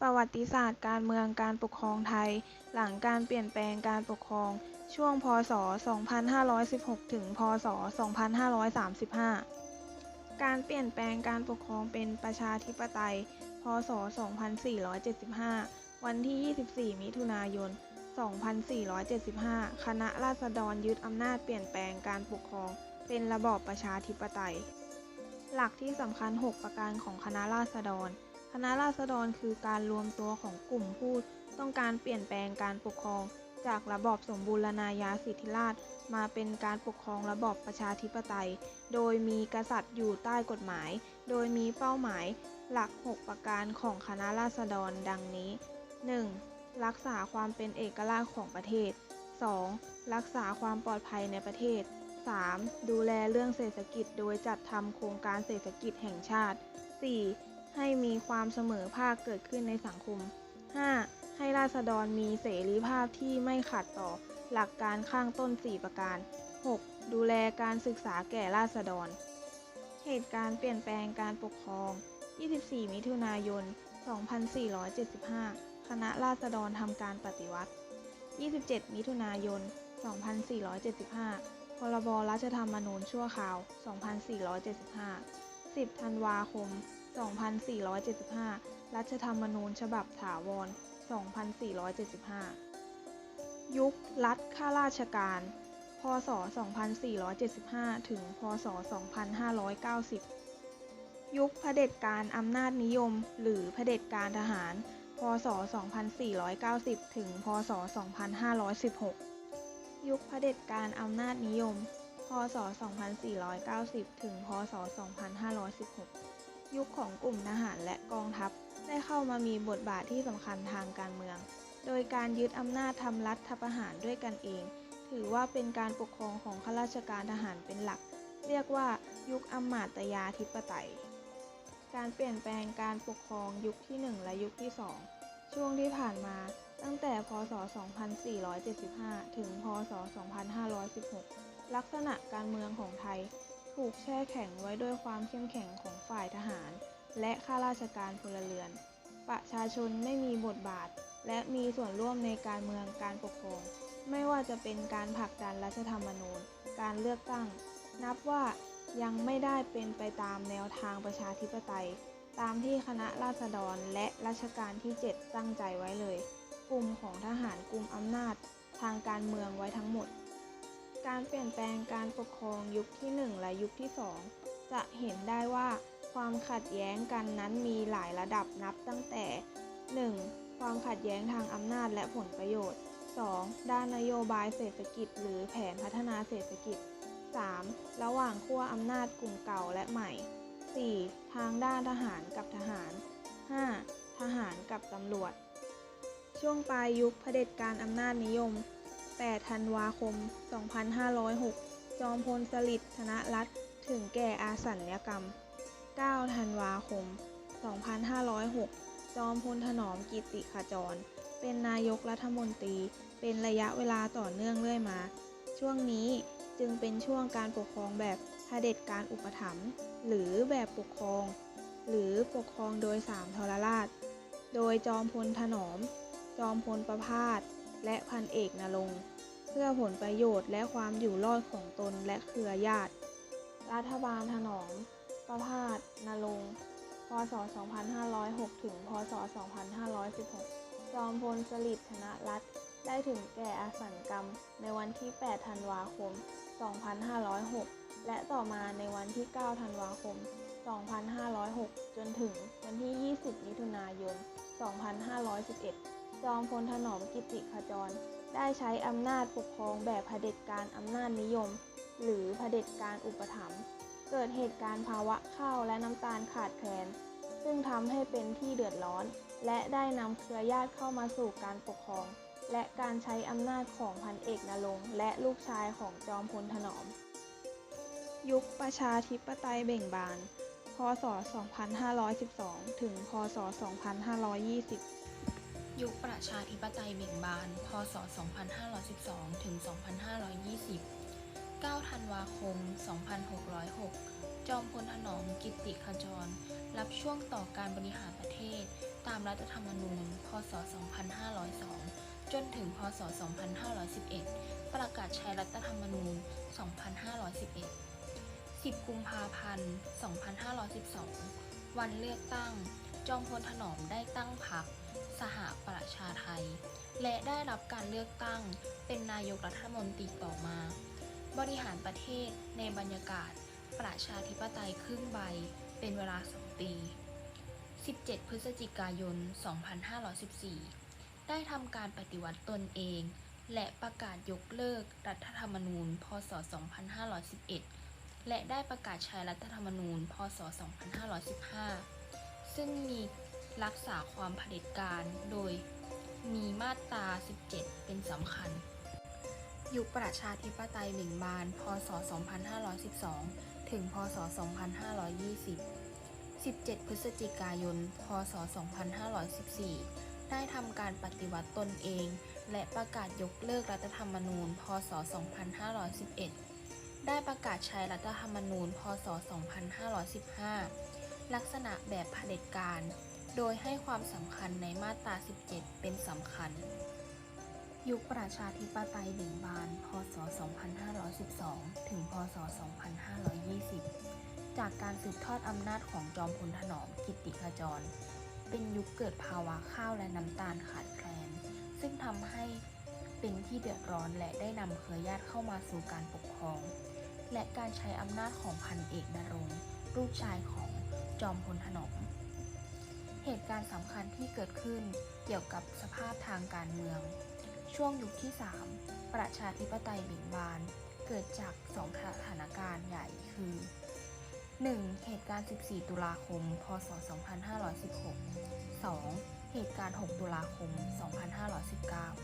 ประวัติศาสตร์การเมืองการปกครองไทย หลังการเปลี่ยนแปลงการปกครอง ช่วง พศ 2516 ถึง พศ 2535 การเปลี่ยนแปลงการปกครองเป็นประชาธิปไตย พศ 2475 วันที่ 24 มิถุนายน 2475 คณะราษฎรยึดอำนาจเปลี่ยนแปลงการปกครอง เป็นระบอบประชาธิปไตย หลักที่สำคัญ 6 ประการของคณะราษฎร คณะราษฎรคือการรวมตัวของกลุ่มผู้ต้องการเปลี่ยนแปลงการปกครอง จากระบอบสมบูรณาญาสิทธิราช มาเป็นการปกครองระบอบประชาธิปไตย โดยมีกษัตริย์อยู่ใต้กฎหมาย โดยมีเป้าหมายหลัก 6 ประการของคณะราษฎรดังนี้ 1. รักษาความเป็นเอกราชของประเทศ 2. รักษาความปลอดภัยในประเทศ 3. ดูแลเรื่องเศรษฐกิจโดยจัดทำโครงการเศรษฐกิจแห่งชาติ 4. ให้มีความเสมอภาคเกิดขึ้นในสังคม 5. ให้ราษฎรมีเสรีภาพที่ไม่ขัดต่อหลักการข้างต้น 4 ประการ 6. ดูแลการศึกษาแก่ราษฎร เหตุการณ์เปลี่ยนแปลงการปกครอง 24 มิถุนายน 2475 คณะราษฎรทำการปฏิวัติ 27 มิถุนายน 2475 พรบรัฐธรรมนูญชั่วคราว 2475 10 ธันวาคม 2475 รัฐธรรมนูญฉบับถาวร 2475 ยุครัฐข้าราชการ พศ 2475 ถึง พศ 2590 ยุคเผด็จการอำนาจนิยม หรือเผด็จการทหาร พศ 2490 ถึง พศ 2516 ยุคเผด็จการอำนาจนิยม พศ 2490 ถึง พศ 2516 ยุคของกลุ่มทหารและกองทัพได้เข้ามามีบทบาทที่สำคัญทางการเมือง โดยการยึดอำนาจทำรัฐประหารด้วยกันเอง ถือว่าเป็นการปกครองของข้าราชการทหารเป็นหลัก เรียกว่ายุคอำมาตยาธิปไตย การเปลี่ยนแปลงการปกครองยุคที่ 1 และยุคที่ 2 ช่วงที่ผ่านมาตั้งแต่พศ 2475 ถึง พศ 2516 ลักษณะการเมืองของไทย ถูกแช่แข็งไว้ด้วยความเข้มแข็งของฝ่ายทหาร และข้าราชการพลเรือน ประชาชนไม่มีบทบาท และมีส่วนร่วมในการเมืองการปกครอง ไม่ว่าจะเป็นการผลักดันรัฐธรรมนูญ การเลือกตั้ง นับว่ายังไม่ได้เป็นไปตามแนวทางประชาธิปไตย ตามที่คณะราษฎรและรัชกาลที่ 7 ตั้งใจไว้เลย กลุ่มของทหารกลุ่มอำนาจทางการเมืองไว้ทั้งหมด การเปลี่ยนแปลงการปกครองยุคที่ 1 และยุคที่ 2 จะเห็นได้ว่าความขัดแย้งกันนั้นมีหลายระดับนับตั้งแต่ 1. ความขัดแย้งทางอำนาจและผลประโยชน์ 2. ด้านนโยบายเศรษฐกิจ หรือแผนพัฒนาเศรษฐกิจ 3. ระหว่างขั้วอำนาจกลุ่มเก่าและใหม่ 4. ทางด้านทหารกับทหาร 5. ทหารกับตำรวจ ช่วงปลายยุคเผด็จการอำนาจนิยม 8 ธันวาคม 2506 จอมพลสฤษดิ์ ธนรัตน์ ถึงแก่อาสัญญกรรม 9 ธันวาคม 2506 จอมพลถนอมกิติขจร เป็นนายกรัฐมนตรี เป็นระยะเวลาต่อเนื่องเรื่อยมา ช่วงนี้จึงเป็นช่วงการปกครองแบบเผด็จการอุปถัมภ์หรือแบบปกครอง หรือปกครองโดยสามทรราช โดยจอมพลถนอม จอมพลประพาส และพันเอกนรงเพื่อผลประโยชน์และความอยู่รอดของตนและเครือญาติ รัฐบาลถนอม ประพาสนรงพศ 2506 ถึง พศ 2516 จอมพลสฤษดิ์ธนรัตน์ได้ถึงแก่อาสันกรรมในวันที่ 8 ธันวาคม 2506 และต่อมาในวันที่ 9 ธันวาคม 2506 จนถึงวันที่ 20 มิถุนายน 2511 จอมพลถนอมกิติขจร ได้ใช้อำนาจปกครองแบบเผด็จการอำนาจนิยม หรือเผด็จการอุปถัมภ์เกิดเหตุการณ์ภาวะข้าวและน้ำตาลขาดแคลน ซึ่งทำให้เป็นที่เดือดร้อน และได้นำเครือญาติเข้ามาสู่การปกครอง และการใช้อำนาจของพันเอกนรงและลูกชายของจอมพลถนอม ยุคประชาธิปไตยเบ่งบาน พศ 2512 ถึง พศ 2520 ยุคประชาธิปไตยเบ่งบาน พศ 2512 ถึง 2520 9 ธันวาคม 2606 จอมพลถนอมกิตติขจร รับช่วงต่อการบริหารประเทศ ตามรัฐธรรมนูญ พศ 2502 จนถึง พศ 2511 ประกาศใช้รัฐธรรมนูญ 2511 10 กุมภาพันธ์ 2512 วันเลือกตั้ง จอมพลถนอมได้ตั้งพรรค สหประชาไทย และได้รับการเลือกตั้งเป็นนายกรัฐมนตรีต่อมา บริหารประเทศในบรรยากาศประชาธิปไตยครึ่งใบเป็นเวลา2ปี 17 พฤศจิกายน 2514 ได้ทำการปฏิวัติตนเอง และประกาศยกเลิกรัฐธรรมนูญ พศ 2511 และได้ประกาศใช้รัฐธรรมนูญ พศ 2515 ซึ่งมี รักษาความเผด็จการโดยมีมาตรา 17 เป็นสำคัญ ยุคประชาธิปไตยหนึ่งบาน พศ 2512 ถึง พศ 2520 17 พฤศจิกายน พศ 2514 ได้ทำการปฏิวัติตนเอง และประกาศยกเลิกรัฐธรรมนูญ พศ 2511 ได้ประกาศใช้รัฐธรรมนูญ พศ 2515 ลักษณะแบบเผด็จการ โดยให้ความสำคัญในมาตรา 17 เป็นสำคัญ ยุคประชาธิปไตยหนึ่งบาน พศ 2512 ถึง พศ 2520 จากการสืบทอดอำนาจของจอมพลถนอมกิตติขจร เป็นยุคเกิดภาวะข้าวและน้ำตาลขาดแคลน ซึ่งทำให้เป็นที่เดือดร้อนและได้นำเครือญาติเข้ามาสู่การปกครอง และการใช้อำนาจของพันเอกนรงค์ลูกชายของจอมพลถนอม เหตุการณ์สำคัญที่เกิดขึ้นเกี่ยวกับสภาพทางการเมือง ช่วงยุคที่ 3 ประชาธิปไตยเบ่งบาน เกิดจากสองสถานการณ์ใหญ่คือ 1. เหตุการณ์ 14 ตุลาคม พศ 2516 2. เหตุการณ์ 6 ตุลาคม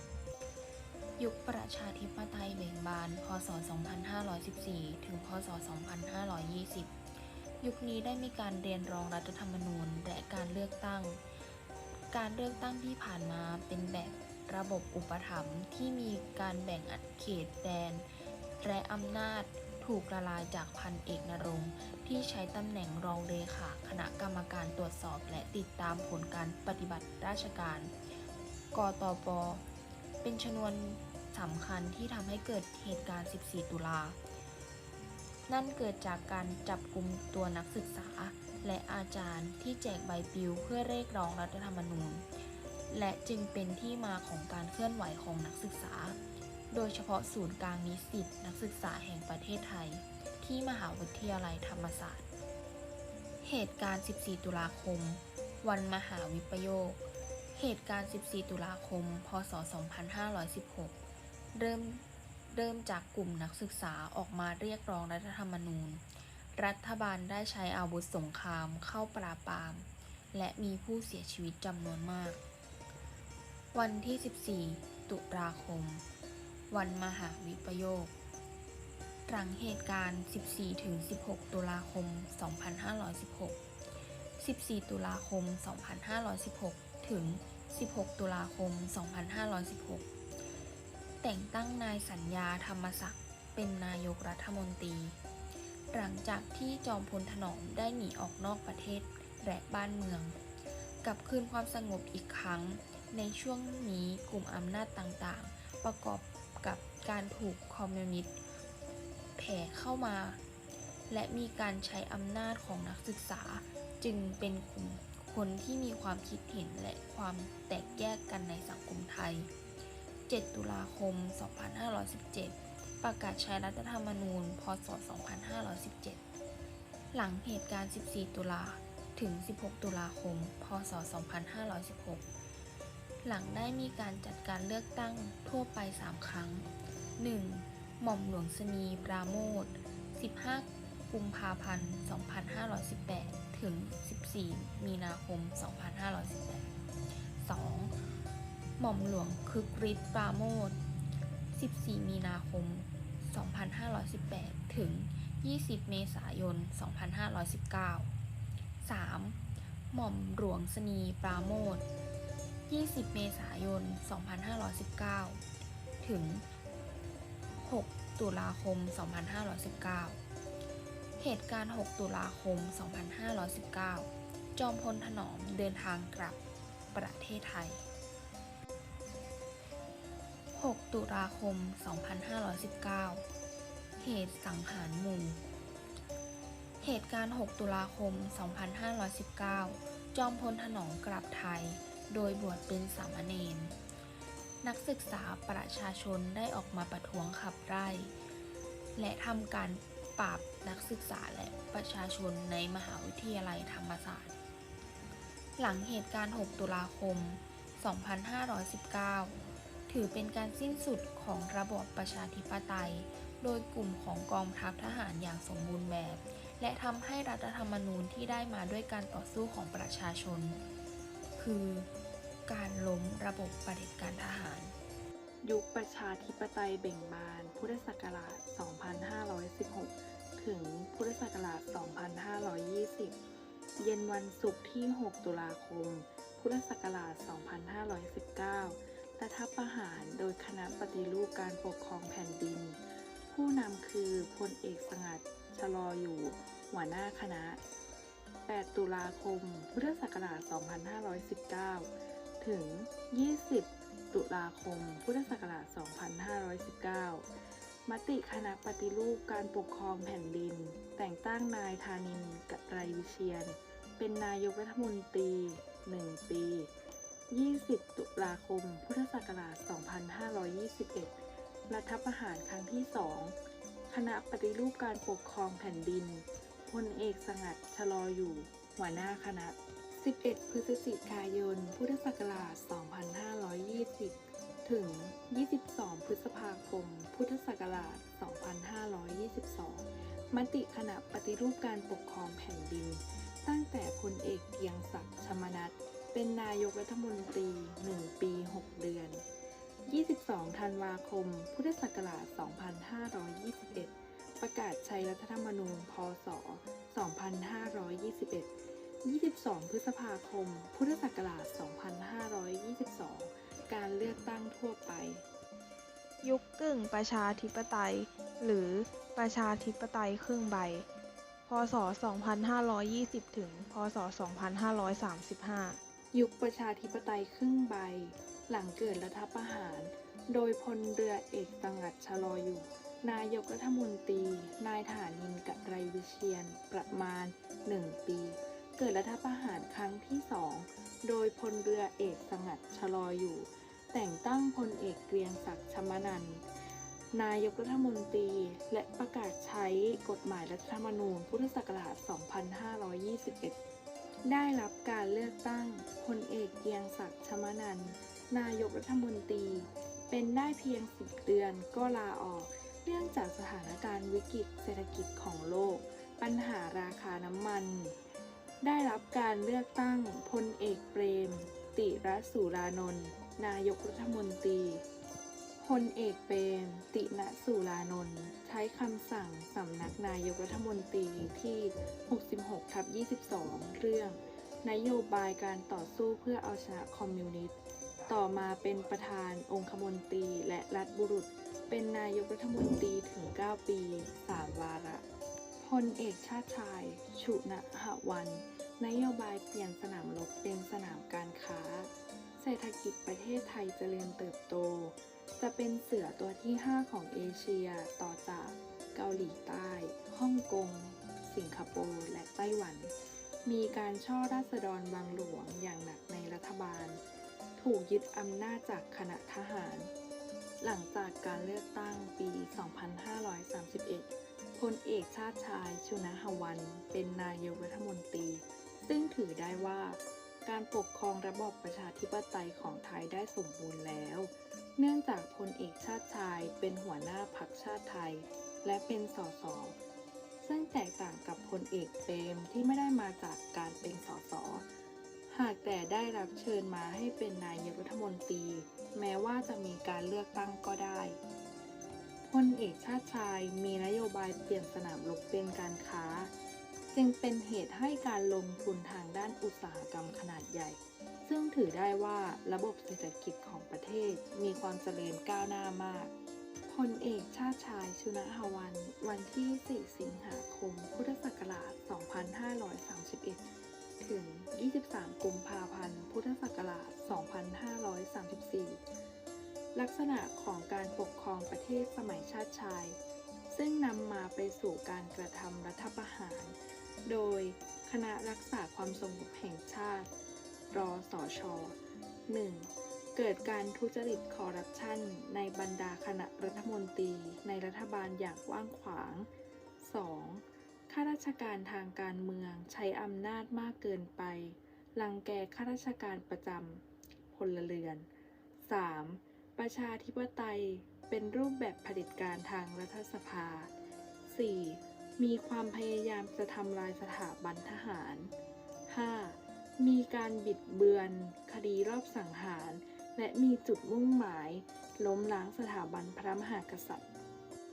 2519 ยุคประชาธิปไตยเบ่งบาน พศ 2514 ถึง พศ 2520 ยุคนี้ได้มีการเรียนรองรัฐธรรมนูญและการเลือกตั้ง การเลือกตั้งที่ผ่านมาเป็นแบบระบบอุปถัมภ์ที่มีการแบ่งเขตแดน และอำนาจถูกละลายจากพันเอกนรงที่ใช้ตำแหน่งรองเลขาคณะกรรมการตรวจสอบและติดตามผลการปฏิบัติราชการ กตป เป็นชนวนสำคัญที่ทำให้เกิดเหตุการณ์ 14 ตุลา นั่นเกิดจากการจับกลุ่มตัวนักศึกษา และอาจารย์ที่แจกใบปลิวเพื่อเรียกร้องรัฐธรรมนูญ และจึงเป็นที่มาของการเคลื่อนไหวของนักศึกษา โดยเฉพาะศูนย์กลางนิสิตนักศึกษาแห่งประเทศไทย ที่มหาวิทยาลัยธรรมศาสตร์ เหตุการณ์ 14 ตุลาคม วันมหาวิปโยค เหตุการณ์ 14 ตุลาคม พศ 2516 เริ่ม เริ่มจากกลุ่มนักศึกษาออกมาเรียกร้องรัฐธรรมนูญ รัฐบาลได้ใช้อาวุธสงครามเข้าปราบปราม และมีผู้เสียชีวิตจำนวนมาก วันที่ 14 ตุลาคม วันมหาวิปโยค หลังเหตุการณ์ 14-16 ตุลาคม 2516 14 ตุลาคม 2516 ถึง 16 ตุลาคม 2516 แต่งตั้งนายสัญญาธรรมศักดิ์เป็นนายกรัฐมนตรี หลังจากที่จอมพลถนอมได้หนีออกนอกประเทศและบ้านเมือง กลับคืนความสงบอีกครั้ง ในช่วงนี้กลุ่มอำนาจต่างๆ ประกอบกับการถูกคอมมิวนิสต์แผ่เข้ามา และมีการใช้อำนาจของนักศึกษา จึงเป็นกลุ่มคนที่มีความคิดเห็นและความแตกแยกกันในสังคมไทย 7 ตุลาคม 2517 ประกาศใช้รัฐธรรมนูญ พศ 2517 หลังเหตุการณ์ 14 ตุลาถึง 16 ตุลาคม พศ 2516 หลังได้มีการจัดการเลือกตั้งทั่วไป 3 ครั้ง 1. หม่อมหลวงสนีปราโมท 15 กุมภาพันธ์ 2518 ถึง 14 มีนาคม 2518 หม่อมหลวงคึกฤทธิ์ปราโมท14 มีนาคม 2518 ถึง 20 เมษายน 2519 3. หม่อมหลวงสนีปราโมท20 เมษายน 2519 ถึง 6 ตุลาคม 2519 เหตุการณ์ 6 ตุลาคม 2519 จอมพลถนอมเดินทางกลับประเทศไทย 6 ตุลาคม 2519 เหตุสังหารหมู่ เหตุการณ์ 6 ตุลาคม 2519 จอมพลถนอมกลับไทย โดยบวชเป็นสามเณร นักศึกษาประชาชนได้ออกมาประท้วงขับไล่ และทำการปราบนักศึกษาและประชาชนในมหาวิทยาลัยธรรมศาสตร์ หลังเหตุการณ์ 6 ตุลาคม 2519 ถือเป็นการสิ้นสุดของระบอบประชาธิปไตย โดยกลุ่มของกองทัพทหารอย่างสมบูรณ์แบบ และทำให้รัฐธรรมนูญที่ได้มาด้วยการต่อสู้ของประชาชน คือการล้มระบบเผด็จการทหาร ยุคประชาธิปไตยเบ่งบาน พุทธศักราช 2516 ถึงพุทธศักราช 2520 เย็นวันศุกร์ที่ 6 ตุลาคม พุทธศักราช 2519 รัฐประหารโดยคณะปฏิรูปการปกครองแผ่นดิน ผู้นำคือพลเอกสงัดชลออยู่ หัวหน้าคณะ 8 ตุลาคม พุทธศักราช 2519 ถึง 20 ตุลาคม พุทธศักราช 2519 มติคณะปฏิรูปการปกครองแผ่นดิน แต่งตั้งนายธานินทร์กไรวิเชียน เป็นนายกรัฐมนตรี 1 ปี 20 ตุลาคม พุทธศักราช 2521 รัฐประหารครั้งที่ 2 คณะปฏิรูปการปกครองแผ่นดิน พลเอกสงัดชะลออยู่ หัวหน้าคณะ 11 พฤศจิกายน พุทธศักราช 2520 ถึง 22 พฤษภาคม พุทธศักราช 2522 มติคณะปฏิรูปการปกครองแผ่นดิน ตั้งแต่พลเอกเกียงศักดิ์ชมนัท เป็นนายกรัฐมนตรี 1 ปี 6 เดือน 22 ธันวาคม พุทธศักราช 2521 ประกาศใช้รัฐธรรมนูญ พศ 2521 22 พฤษภาคม พุทธศักราช 2522 การเลือกตั้งทั่วไป ยุคกึ่งประชาธิปไตย หรือประชาธิปไตยครึ่งใบ พศ 2520 ถึง พศ 2535 ยุคประชาธิปไตยครึ่งใบ หลังเกิดรัฐประหาร โดยพลเรือเอกสงัดชะลออยู่ นายกรัฐมนตรี นายฐานินกะไรวิเชียน ประมาณ 1 ปี เกิดรัฐประหารครั้งที่สองโดยพลเรือเอกสงัดชะลออยู่ แต่งตั้งพลเอกเกรียงศักดิ์ชมนันนายกรัฐมนตรี และประกาศใช้กฎหมายรัฐธรรมนูญพุทธศักราช 2521 ได้รับการเลือกตั้งพลเอกเกียงศักดิ์ชมนันนายกรัฐมนตรี เป็นได้เพียง 10 เดือนก็ลาออก เนื่องจากสถานการณ์วิกฤตเศรษฐกิจของโลก ปัญหาราคาน้ำมัน ได้รับการเลือกตั้งพลเอกเปรม ติระสุรานนท์นายกรัฐมนตรี พลเอกเปรม ติณสุรานนท์ใช้คำสั่งสำนักนายกรัฐมนตรีที่ 66ทับ22 เรื่อง นโยบายการต่อสู้เพื่อเอาชนะคอมมิวนิสต์ ต่อมาเป็นประธานองคมนตรีและรัฐบุรุษ เป็นนายกรัฐมนตรีถึง 9 ปี 3 วาระพลเอกชาติชาย ชุณหวัน นโยบายเปลี่ยนสนามรบเป็นสนามการค้า เศรษฐกิจประเทศไทยเจริญเติบโต จะเป็นเสือตัวที่ 5 ของเอเชียต่อจากเกาหลีใต้ ฮ่องกง สิงคโปร์ และไต้หวัน มีการช่อราษฎรบางหลวงอย่างหนักในรัฐบาล ถูกยึดอำนาจจากคณะทหาร หลังจากการเลือกตั้งปี 2531 พลเอกชาติชายชุนหวัน เป็นนายกรัฐมนตรี ซึ่งถือได้ว่าการปกครองระบอบประชาธิปไตยของไทยได้สมบูรณ์แล้ว เนื่องจากพลเอกชาติชายเป็นหัวหน้าพรรคชาติไทย และเป็นสส ซึ่งแตกต่างกับพลเอกเปรมที่ไม่ได้มาจากการเป็นสส หากแต่ได้รับเชิญมาให้เป็นนายกรัฐมนตรี แม้ว่าจะมีการเลือกตั้งก็ได้พลเอกชาติชายมีนโยบายเปลี่ยนสนามรบเป็นการค้า จึงเป็นเหตุให้การลงทุนทางด้านอุตสาหกรรมขนาดใหญ่ ซึ่งถือได้ว่าระบบเศรษฐกิจของประเทศมีความเจริญก้าวหน้ามากพลเอกชาติชายชุนหวัน วันที่ 4 สิงหาคม พุทธศักราช 2531ถึถึง 23 กุมภาพันธ์ พุทธศักราช 2534 ลักษณะของการปกครองประเทศสมัยชาติชาย ซึ่งนำมาไปสู่การกระทำรัฐประหาร โดยคณะรักษาความสงบแห่งชาติ รอสอชอ 1. เกิดการทุจริตคอร์รัปชัน ในบรรดาคณะรัฐมนตรี ในรัฐบาลอย่างกว้างขวาง 2. ข้าราชการทางการเมืองใช้อำนาจมากเกินไป ลังแกข้าราชการประจำพลเรือน 3. ประชาธิปไตยเป็นรูปแบบเผด็จการทางรัฐสภา 4. มีความพยายามจะทำลายสถาบันทหาร 5. มีการบิดเบือน คดีรอบสังหาร และมีจุดมุ่งหมาย ล้มล้างสถาบันพระมหากษัตริย์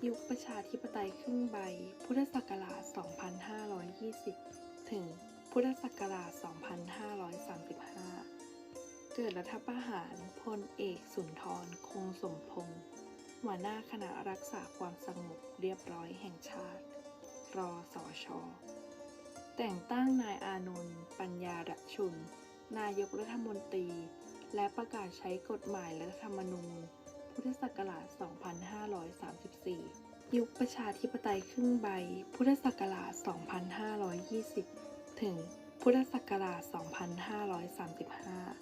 ยุคประชาธิปไตยครึ่งใบ พุทธศักราช 2520 ถึงพุทธศักราช 2535 เกิดรัฐประหารพลเอกสุนทร คงสมพงศ์หัวหน้าคณะรักษาความสงบเรียบร้อยแห่งชาติ รอสอชอ แต่งตั้งนายอานนท์ปัญญาดชุน นายกรัฐมนตรี และประกาศใช้กฎหมายรัฐธรรมนูญ พุทธศักราช 2534 ยุคประชาธิปไตยครึ่งใบ พุทธศักราช 2520 ถึงพุทธศักราช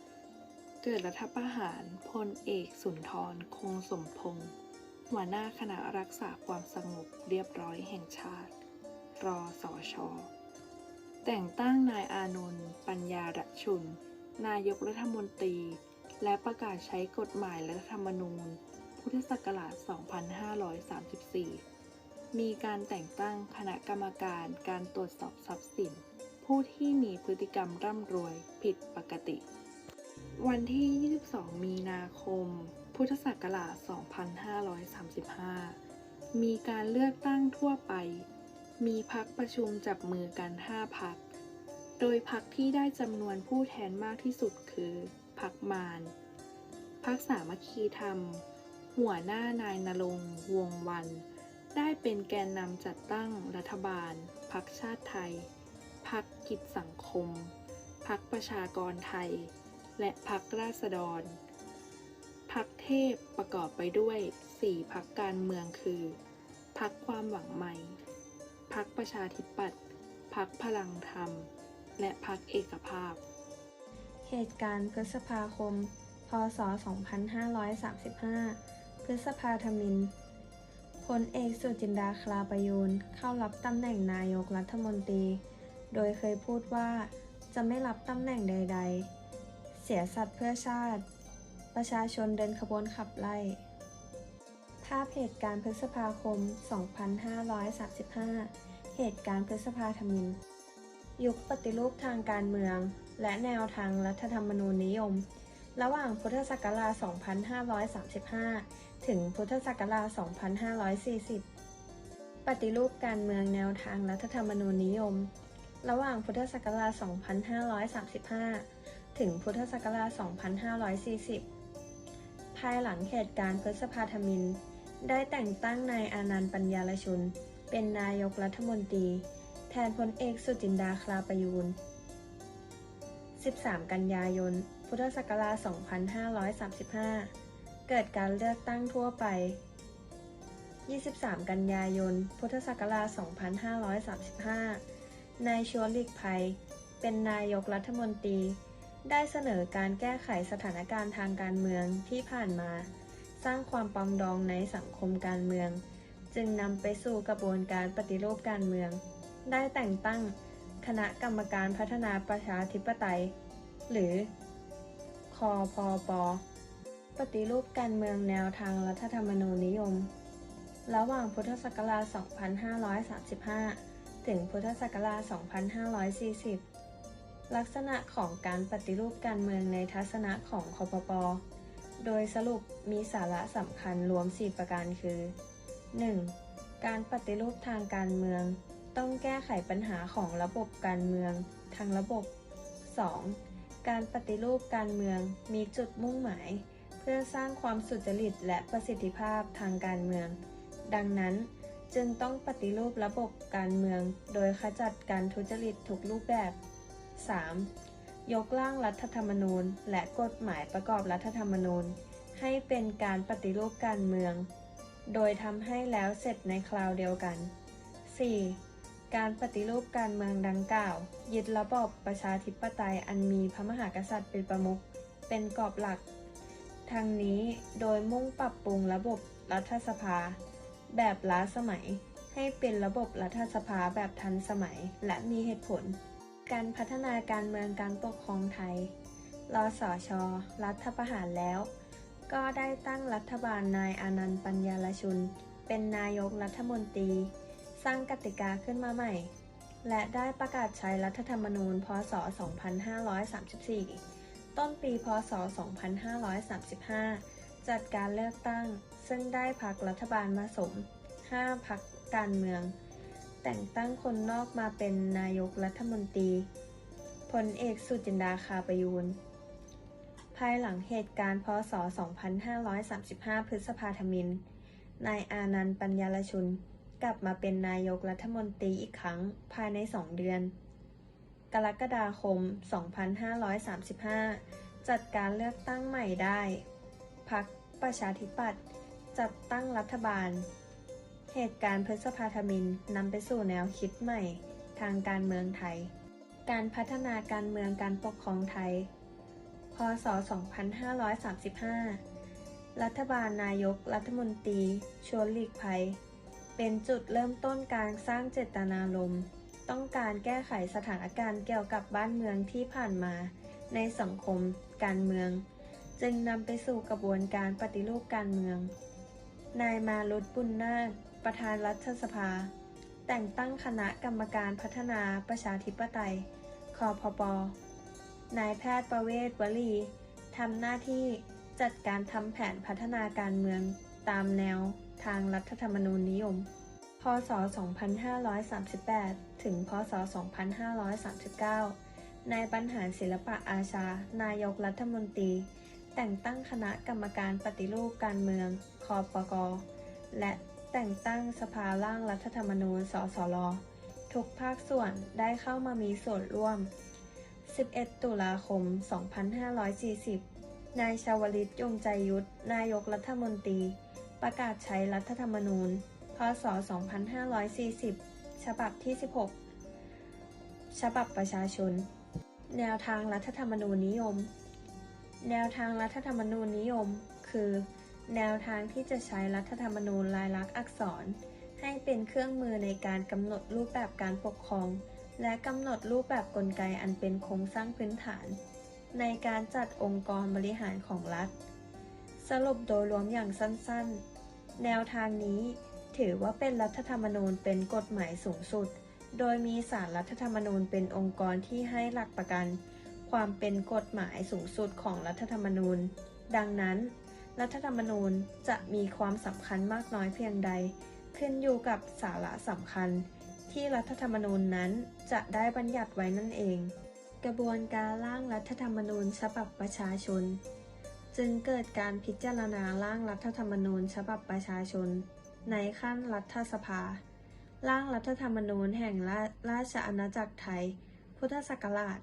2535 เกิดรัฐประหารพลเอกสุนทรคงสมพงศ์หัวหน้าคณะรักษาความสงบเรียบร้อยแห่งชาติ รอสอชอ แต่งตั้งนายอานนท์ปัญญาดชุน นายกรัฐมนตรี และประกาศใช้กฎหมายรัฐธรรมนูญ พุทธศักราช 2534 มีการแต่งตั้งคณะกรรมการการตรวจสอบทรัพย์สิน ผู้ที่มีพฤติกรรมร่ำรวยผิดปกติ วันที่ 22 มีนาคม พุทธศักราช 2535 มีการเลือกตั้งทั่วไป มีพักประชุมจับมือกัน 5 พัก โดยพักที่ได้จำนวนผู้แทนมากที่สุดคือพักมารพักสามัคคีธรรม หัวหน้านายนรงวงวัน ได้เป็นแกนนำจัดตั้งรัฐบาล พักชาติไทย พักกิจสังคม พักประชากรไทย และพักราษฎร พักเทพประกอบไปด้วย 4 พักการเมืองคือ พักความหวังใหม่ พักประชาธิปัตย์พักพลังธรรม และพักเอกภาพ เหตุการณ์พฤษภาคม พศ 2535 พฤษภาธมินพลเอกสุจินดาคลาประยูนเข้ารับตำแหน่งนายกรัฐมนตรี โดยเคยพูดว่าจะไม่รับตำแหน่งใด ๆ เสียสัตว์เพื่อชาติ ประชาชนเดินขบวนขับไล่ ภาพเหตุการณ์พฤษภาคม 2535 เหตุการณ์พฤษภาธมิน ยุคปฏิรูปทางการเมือง และแนวทางรัฐธรรมนูญนิยม ระหว่างพุทธศักราช 2535 ถึงพุทธศักราช 2540 ปฏิรูปการเมืองแนวทางรัฐธรรมนูญนิยม ระหว่างพุทธศักราช 2535 ถึงพุทธศักราช 2540ภายหลังเหตุการณ์พฤษภาธมิน ได้แต่งตั้งนายอานันต์ปัญญารชุน เป็นนายกรัฐมนตรี แทนพลเอกสุจินดาคลาประยูน 13 กันยายน พุทธศักราช 2535 เกิดการเลือกตั้งทั่วไป 23 กันยายน พุทธศักราช 2535 นายชวนหลีกภัย เป็นนายกรัฐมนตรี ได้เสนอการแก้ไขสถานการณ์ทางการเมืองที่ผ่านมา สร้างความปองดองในสังคมการเมือง จึงนำไปสู่กระบวนการปฏิรูปการเมือง ได้แต่งตั้งคณะกรรมการพัฒนาประชาธิปไตย หรือคอพอปอปฏิรูปการเมืองแนวทางรัฐธรรมนูญนิยม ระหว่างพุทธศักราช 2535 ถึงพุทธศักราช 2540 ลักษณะของการปฏิรูปการเมืองในทัศนะของคอพป โดยสรุปมีสาระสำคัญรวม 4 ประการคือ 1. การปฏิรูปทางการเมือง ต้องแก้ไขปัญหาของระบบการเมืองทางระบบ 2. การปฏิรูปการเมืองมีจุดมุ่งหมาย เพื่อสร้างความสุจริตและประสิทธิภาพทางการเมือง ดังนั้นจึงต้องปฏิรูประบบการเมือง โดยขจัดการทุจริตทุกรูปแบบ 3. ยกร่างรัฐธรรมนูญ และกฎหมายประกอบรัฐธรรมนูญ ให้เป็นการปฏิรูปการเมือง โดยทำให้แล้วเสร็จในคราวเดียวกัน 4. การปฏิรูปการเมืองดังกล่าว ยึดระบอบประชาธิปไตยอันมีพระมหากษัตริย์เป็นประมุขเป็นกรอบหลัก ทั้งนี้โดยมุ่งปรับปรุงระบบรัฐสภา แบบล้าสมัย ให้เป็นระบบรัฐสภาแบบทันสมัยและมีเหตุผล การพัฒนาการเมืองการปกครองไทย รสช รัฐประหารแล้ว ก็ได้ตั้งรัฐบาลนายอานันต์ปัญญาลชุน เป็นนายกรัฐมนตรี สร้างกติกาขึ้นมาใหม่ และได้ประกาศใช้รัฐธรรมนูญ พศ 2534 ต้นปี พศ 2535 จัดการเลือกตั้ง ซึ่งได้พักรัฐบาลมาสม 5พักการเมือง แต่งตั้งคนนอกมาเป็นนายกรัฐมนตรีพลเอกสุจินดาคาประยูนภายหลังเหตุการณ์พศ 2535 พฤษภาธมิน นายอานันต์ปัญญาลชุน กลับมาเป็นนายกรัฐมนตรีอีกครั้งภายใน2เดือน กรกฎาคม 2535 จัดการเลือกตั้งใหม่ได้พักประชาธิปัตย์จัดตั้งรัฐบาล เหตุการณ์พฤษภาธมินนำไปสู่แนวคิดใหม่ ทางการเมืองไทย การพัฒนาการเมืองการปกครองไทย พศ 2535 รัฐบาลนายกรัฐมนตรีชวนหลีกภัย เป็นจุดเริ่มต้นการสร้างเจตนารมณ์ต้องการแก้ไขสถานการณ์เกี่ยวกับบ้านเมืองที่ผ่านมา ในสังคม การเมือง จึงนำไปสู่กระบวนการปฏิรูปการเมือง นายมาลุตบุญนาค ประธานรัฐสภา แต่งตั้งคณะกรรมการพัฒนาประชาธิปไตย คอพปนายแพทย์ประเวศวลีทำหน้าที่จัดการทำแผนพัฒนาการเมืองตามแนวทางรัฐธรรมนูญนิยม พศ 2538 ถึง พศ 2539 นายบรรหารศิลปะอาชา นายกรัฐมนตรี แต่งตั้งคณะกรรมการปฏิรูปการเมือง คอปก และ แต่งตั้งสภาร่างรัฐธรรมนูญ สสร ทุกภาคส่วนได้เข้ามามีส่วนร่วม 11 ตุลาคม 2540 นายชาวลิตยงใจยุทธ นายกรัฐมนตรี ประกาศใช้รัฐธรรมนูญ พศ 2540 ฉบับที่ 16 ฉบับประชาชน แนวทางรัฐธรรมนูญนิยม แนวทางรัฐธรรมนูญนิยม คือ แนวทางที่จะใช้รัฐธรรมนูญลายลักษณ์อักษร ให้เป็นเครื่องมือในการกำหนดรูปแบบการปกครอง และกำหนดรูปแบบกลไกอันเป็นโครงสร้างพื้นฐาน ในการจัดองค์กรบริหารของรัฐ สรุปโดยรวมอย่างสั้นๆ แนวทางนี้ถือว่าเป็นรัฐธรรมนูญเป็นกฎหมายสูงสุด โดยมีสารรัฐธรรมนูญเป็นองค์กรที่ให้หลักประกัน ความเป็นกฎหมายสูงสุดของรัฐธรรมนูญ ดังนั้น รัฐธรรมนูญจะมีความสำคัญมากน้อยเพียงใด ขึ้นอยู่กับสาระสำคัญ ที่รัฐธรรมนูญนั้นจะได้บัญญัติไว้นั่นเอง กระบวนการร่างรัฐธรรมนูญฉบับประชาชน จึงเกิดการพิจารณาร่างรัฐธรรมนูญฉบับประชาชน ในขั้นรัฐสภา ร่างรัฐธรรมนูญแห่งราราชอาณาจักรไทย พุทธศักราช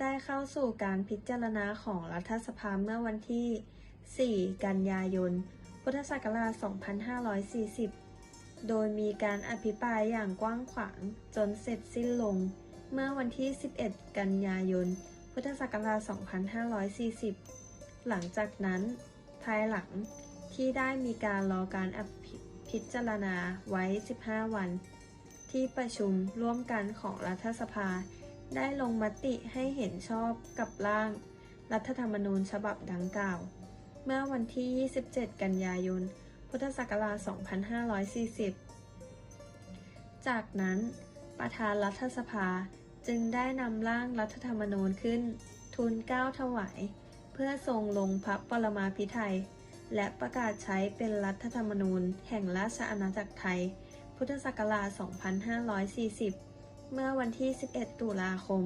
ได้เข้าสู่การพิจารณาของรัฐสภาเมื่อวันที่ 4 กันยายน พุทธศักราช 2540 โดยมีการอภิปรายอย่างกว้างขวางจนเสร็จสิ้นลง เมื่อวันที่ 11 กันยายน พุทธศักราช 2540 หลังจากนั้น ภายหลังที่ได้มีการรอการอภิพิจารณาไว้ 15 วัน ที่ประชุมร่วมกันของรัฐสภา ได้ลงมติให้เห็นชอบกับร่าง รัฐธรรมนูญฉบับดังกล่าว เมื่อวันที่ 27 กันยายน พุทธศักราช 2540 จากนั้นประธานรัฐสภาจึงได้นำร่างรัฐธรรมนูญขึ้นทูลเกล้าถวาย เพื่อทรงลงพระปรมาภิไธยและประกาศใช้เป็นรัฐธรรมนูญแห่งราชอาณาจักรไทย พุทธศักราช 2540 เมื่อวันที่ 11 ตุลาคม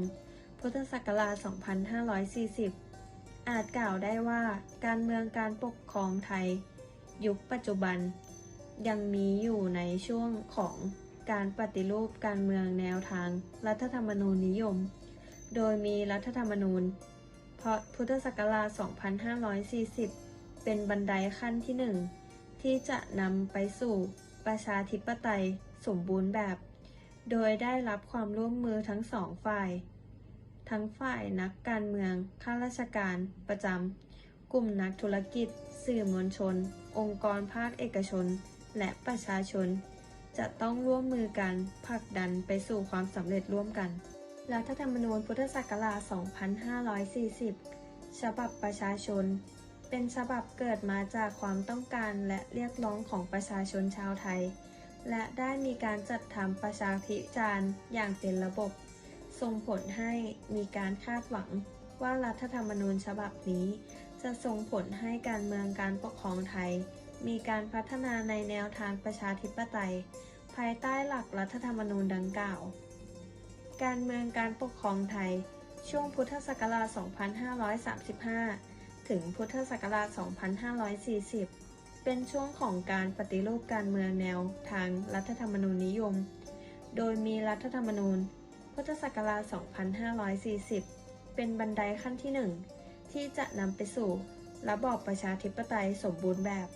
พุทธศักราช 2540 อาจกล่าวได้ว่าการเมืองการปกครองไทย ยุคปัจจุบัน ยังมีอยู่ในช่วงของการปฏิรูปการเมืองแนวทางรัฐธรรมนูญนิยม โดยมีรัฐธรรมนูญเพราะพุทธศักราช 2540 เป็นบันไดขั้นที่หนึ่งที่จะนำไปสู่ประชาธิปไตยสมบูรณ์แบบ โดยได้รับความร่วมมือทั้งสองฝ่าย ทั้งฝ่ายนักการเมือง ข้าราชการประจำ กลุ่มนักธุรกิจ สื่อมวลชน องค์กรภาคเอกชน และประชาชน จะต้องร่วมมือกันผลักดันไปสู่ความสำเร็จร่วมกัน รัฐธรรมนูญพุทธศักราช 2540 ฉบับประชาชน เป็นฉบับเกิดมาจากความต้องการและเรียกร้องของประชาชนชาวไทย และได้มีการจัดทำประชาพิจารณ์อย่างเป็นระบบ ส่งผลให้มีการคาดหวังว่ารัฐธรรมนูญฉบับนี้ จะส่งผลให้การเมืองการปกครองไทย มีการพัฒนาในแนวทางประชาธิปไตย ภายใต้หลักรัฐธรรมนูญดังกล่าว การเมืองการปกครองไทย ช่วงพุทธศักราช 2535 ถึงพุทธศักราช 2540 เป็นช่วงของการปฏิรูปการเมืองแนวทางรัฐธรรมนูญนิยม โดยมีรัฐธรรมนูญ พุทธศักราช 2540 เป็นบันไดขั้นที่หนึ่งที่จะนำไปสู่ระบอบประชาธิปไตยสมบูรณ์แบบ